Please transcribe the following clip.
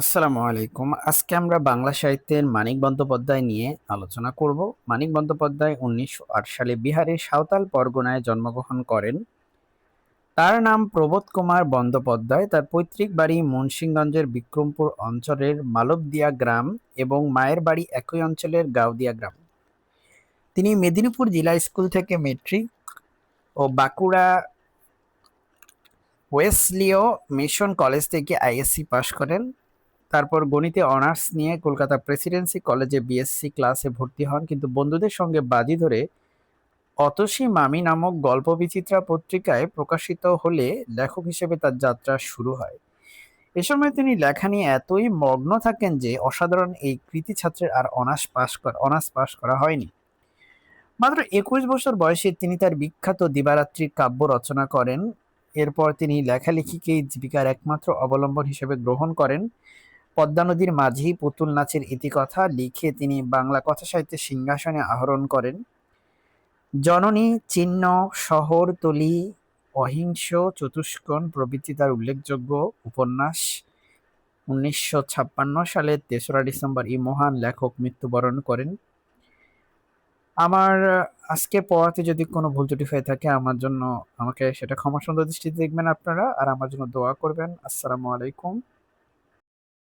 আসসালামু আলাইকুম। আজকে আমরা বাংলা সাহিত্যের মানিক বন্দ্যোপাধ্যায় নিয়ে আলোচনা করব। মানিক বন্দ্যোপাধ্যায় উনিশশো আট সালে বিহারের সাঁওতাল পরগনায় জন্মগ্রহণ করেন। তার নাম প্রবোধ কুমার বন্দ্যোপাধ্যায়। তার পৈতৃক বাড়ি মুন্সিগঞ্জের বিক্রমপুর অঞ্চলের মালবদিয়া গ্রাম এবং মায়ের বাড়ি একই অঞ্চলের গাউদিয়া গ্রাম। তিনি মেদিনীপুর জেলা স্কুল থেকে মেট্রিক ও বাঁকুড়া ওয়েসলিও মিশন কলেজ থেকে আইএসসি পাশ করেন। তারপর গণিতে অনার্স নিয়ে কলকাতা প্রেসিডেন্সি কলেজে বিএসসি ক্লাসে ভর্তি হন, কিন্তু বন্ধুদের সঙ্গে বাজি ধরে অতসী মামি নামক গল্প বিচিত্রা পত্রিকায় প্রকাশিত হলে লেখক হিসেবে তার যাত্রা শুরু হয়। এ সময় তিনি লেখা নিয়ে এতই মগ্ন থাকেন যে অসাধারণ এই কৃতি ছাত্রের আর অনার্স পাশ করা, অনার্স পাশ করা হয়নি। মাত্র একুশ বছর বয়সে তিনি তার বিখ্যাত দিবারাত্রি কাব্য রচনা করেন। এরপর তিনি লেখালেখিকেই জীবিকার একমাত্র অবলম্বন হিসেবে গ্রহণ করেন। পদ্মা নদীর মাঝি পুতুল নাচের ইতিকথা লিখে তিনি বাংলা কথা সাহিত্যের সিংহাসনে আহরণ করেন। জননী, চিহ্ন শহরতলি অহিংস, চতুষ্কোণ প্রভৃতি তার উল্লেখযোগ্য উপন্যাস। উনিশশো ছাপ্পান্ন সালের তেসরা ডিসেম্বর এই মহান লেখক মৃত্যুবরণ করেন। আমার আজকে পড়াতে যদি কোনো ভুল ত্রুটি হয়ে থাকে, আমার জন্য আমাকে সেটা ক্ষমা সুন্দর দৃষ্টিতে দেখবেন আপনারা। আর আমার জন্য দোয়া করবেন। আসসালামু আলাইকুম।